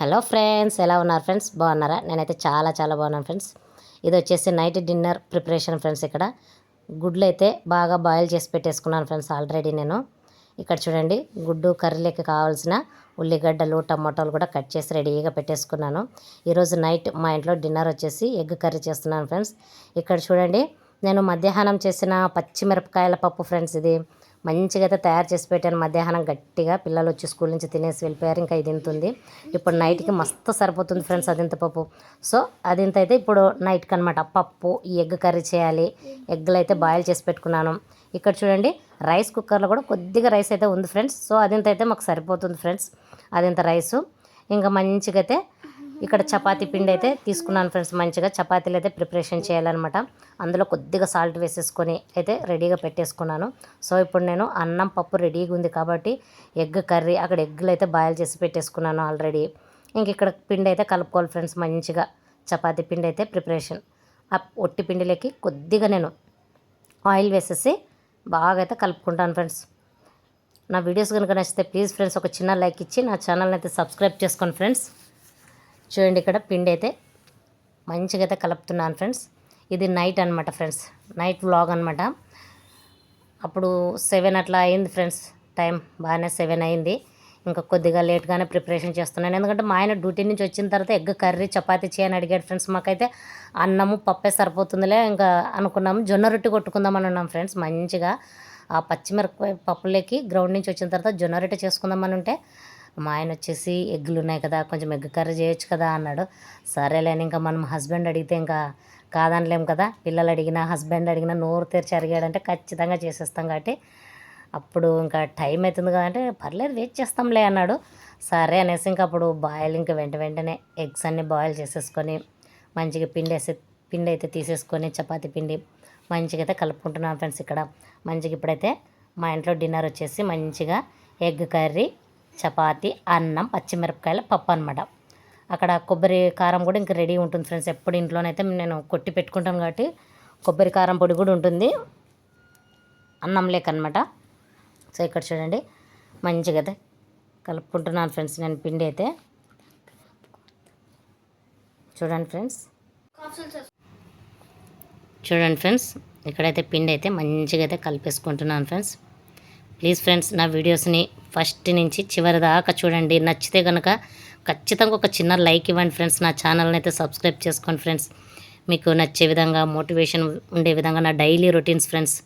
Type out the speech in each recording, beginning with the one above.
Hello friends ఎలా ఉన్నారు friends? బాగున్నారా? నేనైతే చాలా చాలా బాగున్నాను ఫ్రెండ్స్. ఇది వచ్చేసి నైట్ డిన్నర్ ప్రిపరేషన్ ఫ్రెండ్స్ ఇక్కడ. గుడ్లు అయితే బాగా బాయిల్ చేసి పెట్టేసుకున్నాను ఫ్రెండ్స్ ఆల్రెడీ నేను. ఇక్కడ చూడండి గుడ్డు కర్రీలకి కావాల్సిన ఉల్లిగడ్డలు టమాటోలు కూడా కట్ చేసి రెడీగా పెట్టేసుకున్నాను. ఈరోజు నైట్ మా ఇంట్లో డిన్నర్ వచ్చేసి ఎగ్ కర్రీ చేస్తున్నాను ఫ్రెండ్స్. ఇక్కడ చూడండి నేను మధ్యాహ్నం చేసిన పచ్చిమిరపకాయల పప్పు ఫ్రెండ్స్ ఇది. మంచిగా అయితే తయారు చేసి పెట్టాను. మధ్యాహ్నం గట్టిగా పిల్లలు వచ్చి స్కూల్ నుంచి తినేసి వెళ్ళిపోయారు. ఇంకా ఇది ఉంది ఇప్పుడు నైట్కి మస్తు సరిపోతుంది ఫ్రెండ్స్ అదింత పప్పు. సో అదింత అయితే ఇప్పుడు నైట్కి అనమాట పప్పు ఈ ఎగ్ కర్రీ చేయాలి. ఎగ్గులు అయితే బాయిల్ చేసి పెట్టుకున్నాను. ఇక్కడ చూడండి రైస్ కుక్కర్లో కూడా కొద్దిగా రైస్ అయితే ఉంది ఫ్రెండ్స్. సో అదింత అయితే మాకు సరిపోతుంది ఫ్రెండ్స్. అదింత రైసు. ఇంకా మంచిగా అయితే ఇక్కడ చపాతీ పిండి అయితే తీసుకున్నాను ఫ్రెండ్స్. మంచిగా చపాతీలు అయితే ప్రిపరేషన్ చేయాలన్నమాట. అందులో కొద్దిగా సాల్ట్ వేసేసుకొని అయితే రెడీగా పెట్టేసుకున్నాను. సో ఇప్పుడు నేను అన్నం పప్పు రెడీగా ఉంది కాబట్టి ఎగ్ కర్రీ అక్కడ ఎగ్గులు అయితే బాయిల్ చేసి పెట్టేసుకున్నాను ఆల్రెడీ. ఇంక ఇక్కడ పిండి అయితే కలుపుకోవాలి ఫ్రెండ్స్. మంచిగా చపాతీ పిండి అయితే ప్రిపరేషన్. ఆ ఒట్టి పిండిలోకి కొద్దిగా నేను ఆయిల్ వేసేసి బాగా అయితే కలుపుకుంటాను ఫ్రెండ్స్. నా వీడియోస్ కనుక నచ్చితే ప్లీజ్ ఫ్రెండ్స్ ఒక చిన్న లైక్ ఇచ్చి నా ఛానల్ని అయితే సబ్స్క్రైబ్ చేసుకోండి ఫ్రెండ్స్. చూడండి ఇక్కడ పిండి అయితే మంచిగా అయితే కలుపుతున్నాను ఫ్రెండ్స్. ఇది నైట్ అనమాట ఫ్రెండ్స్. నైట్ వ్లాగ్ అనమాట అప్పుడు సెవెన్ అట్లా అయింది ఫ్రెండ్స్. టైం బాగానే సెవెన్ అయింది. ఇంకా కొద్దిగా లేట్గానే ప్రిపరేషన్ చేస్తున్నాను. ఎందుకంటే మా ఆయన డ్యూటీ నుంచి వచ్చిన తర్వాత ఎగ్ కర్రీ చపాతీ చేయని అడిగాడు ఫ్రెండ్స్. మాకైతే అన్నము పప్పే సరిపోతుందిలే. ఇంకా అనుకున్నాము జొన్న రొట్టె కొట్టుకుందామని ఉన్నాం ఫ్రెండ్స్ మంచిగా. ఆ పచ్చిమిరపకాయ పప్పులోకి గ్రౌండ్ నుంచి వచ్చిన తర్వాత జొన్న రొట్టె చేసుకుందామని ఉంటే మా ఆయన వచ్చేసి ఎగ్గులు ఉన్నాయి కదా కొంచెం ఎగ్ కర్రీ చేయొచ్చు కదా అన్నాడు. సరేలేని ఇంకా మనం హస్బెండ్ అడిగితే ఇంకా కాదనలేం కదా. పిల్లలు అడిగినా హస్బెండ్ అడిగినా నోరు తెరిచి అడిగాడంటే ఖచ్చితంగా చేసేస్తాం కాబట్టి. అప్పుడు ఇంకా టైం అవుతుంది కదా అంటే పర్లేదు వెయిట్ చేస్తాంలే అన్నాడు. సరే అనేసి ఇంకా అప్పుడు బాయిల్ ఇంకా వెంట వెంటనే ఎగ్స్ అన్ని బాయిల్ చేసేసుకొని మంచిగా పిండి వేసి పిండి అయితే తీసేసుకొని చపాతి పిండి మంచిగా అయితే కలుపుకుంటున్నాను ఫ్రెండ్స్ ఇక్కడ. మంచిగా ఇప్పుడైతే మా ఇంట్లో డిన్నర్ వచ్చేసి మంచిగా ఎగ్ కర్రీ చపాతి అన్నం పచ్చిమిరపకాయల పప్పు అనమాట అక్కడ కొబ్బరి కారం కూడా ఇంకా రెడీ ఉంటుంది ఫ్రెండ్స్. ఎప్పుడు ఇంట్లోనైతే నేను కొట్టి పెట్టుకుంటాను కాబట్టి కొబ్బరి కారం పొడి కూడా ఉంటుంది. అన్నం లేకనమాట సో ఇక్కడ చూడండి మంచిగా అయితే కలుపుకుంటున్నాను ఫ్రెండ్స్ నేను పిండి అయితే. చూడండి ఫ్రెండ్స్. చూడండి ఫ్రెండ్స్ ఇక్కడైతే పిండి అయితే మంచిగా అయితే కలిపేసుకుంటున్నాను ఫ్రెండ్స్. ప్లీజ్ ఫ్రెండ్స్ నా వీడియోస్ని ఫస్ట్ నుంచి చివరి దాకా చూడండి. నచ్చితే కనుక ఖచ్చితంగా ఒక చిన్న లైక్ ఇవ్వండి ఫ్రెండ్స్. నా ఛానల్ని అయితే సబ్స్క్రైబ్ చేసుకోండి ఫ్రెండ్స్. మీకు నచ్చే విధంగా మోటివేషన్ ఉండే విధంగా నా డైలీ రొటీన్స్ ఫ్రెండ్స్.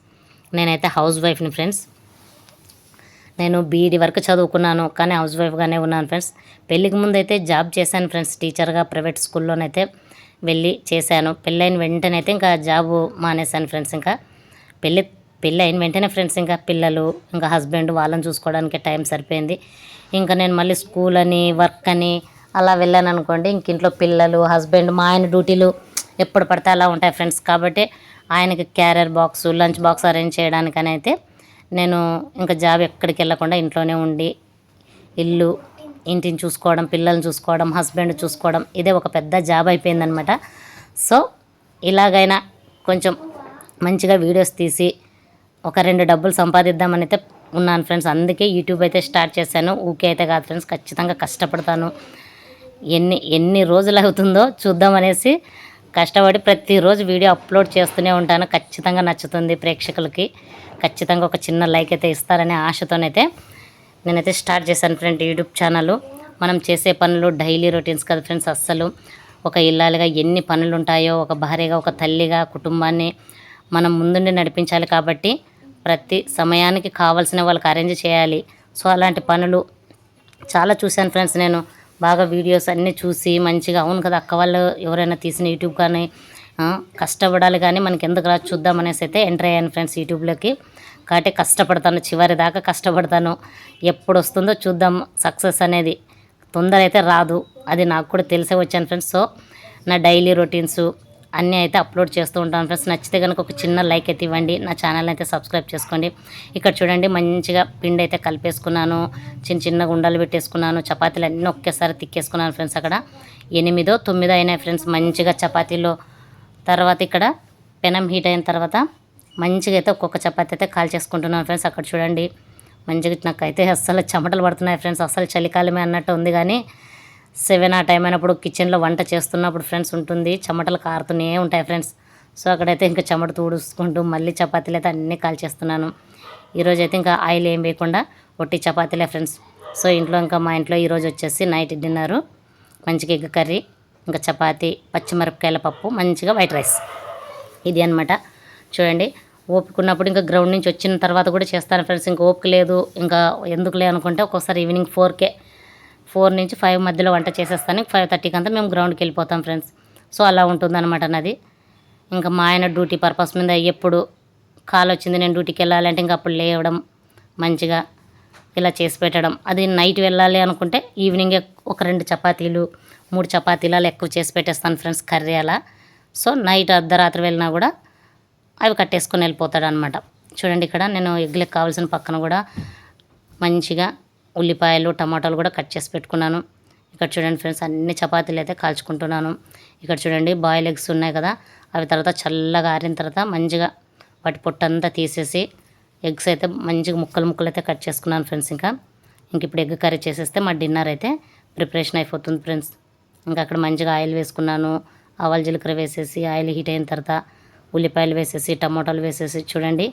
నేనైతే హౌస్ వైఫ్ని ఫ్రెండ్స్. నేను బీఈడి వరకు చదువుకున్నాను కానీ హౌస్ వైఫ్గానే ఉన్నాను ఫ్రెండ్స్. పెళ్ళికి ముందు అయితే జాబ్ చేశాను ఫ్రెండ్స్. టీచర్గా ప్రైవేట్ స్కూల్లోనైతే వెళ్ళి చేశాను. పెళ్ళైన వెంటనే అయితే ఇంకా జాబ్ మానేశాను ఫ్రెండ్స్ ఇంకా. పెళ్ళి పెళ్ళి అయిన వెంటనే ఫ్రెండ్స్ ఇంకా పిల్లలు ఇంకా హస్బెండ్ వాళ్ళని చూసుకోవడానికి టైం సరిపోయింది. ఇంకా నేను మళ్ళీ స్కూల్ అని వర్క్ అని అలా వెళ్ళాను అనుకోండి ఇంక ఇంట్లో పిల్లలు హస్బెండ్ మా ఆయన డ్యూటీలు ఎప్పుడు పడితే అలా ఉంటాయి ఫ్రెండ్స్ కాబట్టి ఆయనకి carrier box lunch box arrange చేయడానికని అయితే నేను ఇంకా జాబ్ ఎక్కడికి వెళ్ళకుండా ఇంట్లోనే ఉండి ఇల్లు ఇంటిని చూసుకోవడం పిల్లల్ని చూసుకోవడం హస్బెండ్ చూసుకోవడం ఇదే ఒక పెద్ద జాబ్ అయిపోయిందనమాట సో ఇలాగైనా కొంచెం మంచిగా వీడియోస్ తీసి ఒక రెండు డబ్బులు సంపాదిద్దామని అయితే ఉన్నాను ఫ్రెండ్స్. అందుకే యూట్యూబ్ అయితే స్టార్ట్ చేశాను. ఊకే అయితే కాదు ఫ్రెండ్స్ ఖచ్చితంగా కష్టపడతాను. ఎన్ని ఎన్ని రోజులు అవుతుందో చూద్దామనేసి కష్టపడి ప్రతిరోజు వీడియో అప్లోడ్ చేస్తూనే ఉంటాను. ఖచ్చితంగా నచ్చుతుంది ప్రేక్షకులకి. ఖచ్చితంగా ఒక చిన్న లైక్ అయితే ఇస్తారనే ఆశతోనైతే నేనైతే స్టార్ట్ చేశాను ఫ్రెండ్ యూట్యూబ్ ఛానల్. మనం చేసే పనులు డైలీ రొటీన్స్ కదా ఫ్రెండ్స్ అస్సలు. ఒక ఇల్లాలుగా ఎన్ని పనులు ఉంటాయో ఒక భార్యగా ఒక తల్లిగా కుటుంబాన్ని మనం ముందుండి నడిపించాలి కాబట్టి ప్రతి సమయానికి కావాల్సిన వాళ్ళకి అరేంజ్ చేయాలి. సో అలాంటి పనులు చాలా చూశాను ఫ్రెండ్స్ నేను. బాగా వీడియోస్ అన్నీ చూసి మంచిగా అవును కదా అక్క వాళ్ళు ఎవరైనా తీసిన యూట్యూబ్ కానీ కష్టపడాలి కానీ మనకి ఎందుకు రా చూద్దాం అనేసి అయితే ఎంటర్ అయ్యాను ఫ్రెండ్స్ యూట్యూబ్లోకి కాబట్టి కష్టపడతాను చివరి దాకా కష్టపడతాను. ఎప్పుడు వస్తుందో చూద్దాం సక్సెస్ అనేది తొందర అయితే రాదు. అది నాకు కూడా తెలిసే వచ్చాను ఫ్రెండ్స్. సో నా డైలీ రొటీన్స్ అన్నీ అయితే అప్లోడ్ చేస్తూ ఉంటాను ఫ్రెండ్స్. నచ్చితే కనుక ఒక చిన్న లైక్ అయితే ఇవ్వండి. నా ఛానల్ అయితే సబ్స్క్రైబ్ చేసుకోండి. ఇక్కడ చూడండి మంచిగా పిండి అయితే కలిపేసుకున్నాను. చిన్న చిన్న గుండాలు పెట్టేసుకున్నాను. చపాతీలు అన్నీ ఒకేసారి తిక్కేసుకున్నాను ఫ్రెండ్స్ అక్కడ. ఎనిమిదో తొమ్మిదో అయినాయి ఫ్రెండ్స్. మంచిగా చపాతీలో. తర్వాత ఇక్కడ పెనం హీట్ అయిన తర్వాత మంచిగా అయితే ఒక్కొక్క చపాతీ అయితే కాల్ చేసుకుంటున్నాను ఫ్రెండ్స్. అక్కడ చూడండి మంచిగా నాకైతే అస్సలు చెమటలు పడుతున్నాయి ఫ్రెండ్స్. అస్సలు చలికాలమే అన్నట్టు ఉంది కానీ సెవెన్ ఆ టైం అయినప్పుడు కిచెన్లో వంట చేస్తున్నప్పుడు ఫ్రెండ్స్ ఉంటుంది. చెమటలు కారుతూనే ఉంటాయి ఫ్రెండ్స్. సో అక్కడైతే ఇంకా చెమట తూడుచుకుంటూ మళ్ళీ చపాతీలు అయితే అన్నీ కాల్చేస్తున్నాను. ఈరోజు అయితే ఇంకా ఆయిల్ ఏం వేయకుండా ఒట్టి చపాతీలే ఫ్రెండ్స్. సో ఇంట్లో ఇంకా మా ఇంట్లో ఈరోజు వచ్చేసి నైట్ డిన్నరు మంచిగా ఎగ్ కర్రీ ఇంకా చపాతీ పచ్చిమిరపకాయల పప్పు మంచిగా వైట్ రైస్. ఇది అనమాట చూడండి ఓపిక ఉన్నప్పుడు ఇంకా గ్రౌండ్ నుంచి వచ్చిన తర్వాత కూడా చేస్తాను ఫ్రెండ్స్. ఇంకా ఓపిక లేదు ఇంకా ఎందుకులే అనుకుంటే ఒక్కోసారి ఈవినింగ్ ఫోర్కే ఫోర్ నుంచి ఫైవ్ మధ్యలో వంట చేసేస్తాను. ఫైవ్ థర్టీకి అంతా మేము గ్రౌండ్కి వెళ్ళిపోతాం ఫ్రెండ్స్. సో అలా ఉంటుందన్నమాట నాది. ఇంకా మా ఆయన డ్యూటీ పర్పస్ మీద ఎప్పుడు కాల్ వచ్చింది నేను డ్యూటీకి వెళ్ళాలంటే ఇంకా అప్పుడు లేవడం మంచిగా ఇలా చేసి పెట్టడం. అది నైట్ వెళ్ళాలి అనుకుంటే ఈవినింగే ఒక రెండు చపాతీలు మూడు చపాతీలు అలా ఎక్కువ చేసి పెట్టేస్తాను ఫ్రెండ్స్ కర్రీ అలా. సో నైట్ అర్ధరాత్రి వెళ్ళినా కూడా అవి కట్టేసుకొని వెళ్ళిపోతాడు అనమాట చూడండి ఇక్కడ నేను ఎగ్లకు కావాల్సిన పక్కన కూడా మంచిగా ఉల్లిపాయలు టమాటాలు కూడా కట్ చేసి పెట్టుకున్నాను. ఇక్కడ చూడండి ఫ్రెండ్స్ అన్ని చపాతీలు అయితే కాల్చుకుంటున్నాను. ఇక్కడ చూడండి బాయిల్ ఎగ్స్ ఉన్నాయి కదా అవి తర్వాత చల్లగా ఆరిన తర్వాత మంచిగా వాటి పొట్టంతా తీసేసి ఎగ్స్ అయితే మంచిగా ముక్కలు ముక్కలు అయితే కట్ చేసుకున్నాను ఫ్రెండ్స్ ఇంకా. ఇంక ఇప్పుడు ఎగ్ కర్రీ చేసేస్తే మా డిన్నర్ అయితే ప్రిపరేషన్ అయిపోతుంది ఫ్రెండ్స్. ఇంకా అక్కడ మంచిగా ఆయిల్ వేసుకున్నాను. ఆవాల జీలకర్ర వేసేసి ఆయిల్ హీట్ అయిన తర్వాత ఉల్లిపాయలు వేసేసి టమాటాలు వేసేసి చూడండి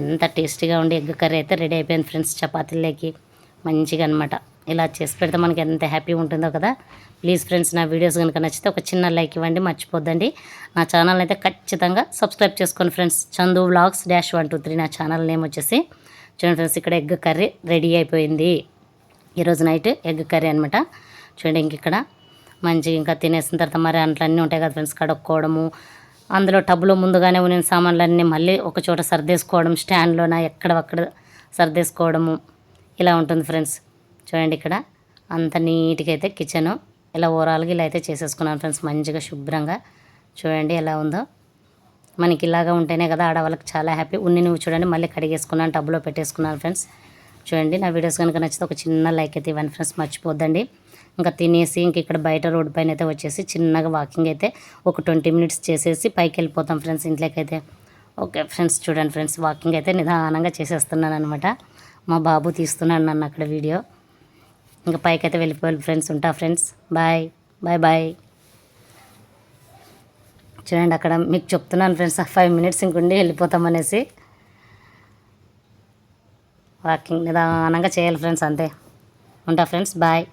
ఎంత టేస్టీగా ఉండి ఎగ్ కర్రీ అయితే రెడీ అయిపోయింది ఫ్రెండ్స్ చపాతీలకి మంచిగా అనమాట ఇలా చేసి పెడితే మనకి ఎంత హ్యాపీ ఉంటుందో కదా. ప్లీజ్ ఫ్రెండ్స్ నా వీడియోస్ కనుక నచ్చితే ఒక చిన్న లైక్ ఇవ్వండి మర్చిపోద్దండి. నా ఛానల్ అయితే ఖచ్చితంగా సబ్స్క్రైబ్ చేసుకోండి friends. Chandu vlogs dash one two three నా ఛానల్ నేమ్ వచ్చేసి చూడండి ఫ్రెండ్స్ ఇక్కడ ఎగ్ కర్రీ రెడీ అయిపోయింది. ఈరోజు నైట్ ఎగ్ కర్రీ అనమాట చూడండి ఇంక ఇక్కడ మంచిగా ఇంకా తినేసిన తర్వాత మరి అంట్లన్నీ ఉంటాయి కదా ఫ్రెండ్స్ కడుక్కోవడము. అందులో టబ్లో ముందుగానే ఉన్న సామాన్లన్నీ మళ్ళీ ఒక చోట సర్దేసుకోవడం స్టాండ్లోన ఎక్కడ అక్కడ సర్దేసుకోవడము. ఇలా ఉంటుంది ఫ్రెండ్స్. చూడండి ఇక్కడ. అంత నీట్గా అయితే కిచెను ఇలా ఓవరాల్గా ఇలా అయితే చేసేసుకున్నాను ఫ్రెండ్స్. మంచిగా శుభ్రంగా. చూడండి ఎలా ఉందో. మనకి ఇలాగా ఉంటేనే కదా ఆడవాళ్ళకి చాలా హ్యాపీ. ఉన్ని నువ్వు చూడండి మళ్ళీ కడిగేసుకున్నాను టబ్లో పెట్టేసుకున్నాను ఫ్రెండ్స్. చూడండి నా వీడియోస్ కనుక నచ్చితే ఒక చిన్న లైక్ అయితే ఇవ్వండి ఫ్రెండ్స్. మర్చిపోద్దండి. ఇంకా తినేసి ఇంక ఇక్కడ బయట రోడ్డు పైన అయితే వచ్చేసి చిన్నగా వాకింగ్ అయితే ఒక ట్వంటీ మినిట్స్ చేసేసి పైకి వెళ్ళిపోతాం ఫ్రెండ్స్ ఇంట్లోకి అయితే ఓకే ఫ్రెండ్స్ చూడండి ఫ్రెండ్స్. వాకింగ్ అయితే నిదానంగా చేసేస్తున్నాను అనమాట మా బాబు తీస్తున్నాడు నన్ను అక్కడ వీడియో. ఇంకా పైకైతే అయితే వెళ్ళిపోవాలి ఫ్రెండ్స్ ఉంటా ఫ్రెండ్స్. బాయ్. Bye bye. చూడండి అక్కడ మీకు చెప్తున్నాను ఫ్రెండ్స్ ఫైవ్ మినిట్స్ ఇంకుండి వెళ్ళిపోతామనేసి వాకింగ్ నిదానంగా చేయాలి ఫ్రెండ్స్ అంతే. ఉంటా ఫ్రెండ్స్ బాయ్.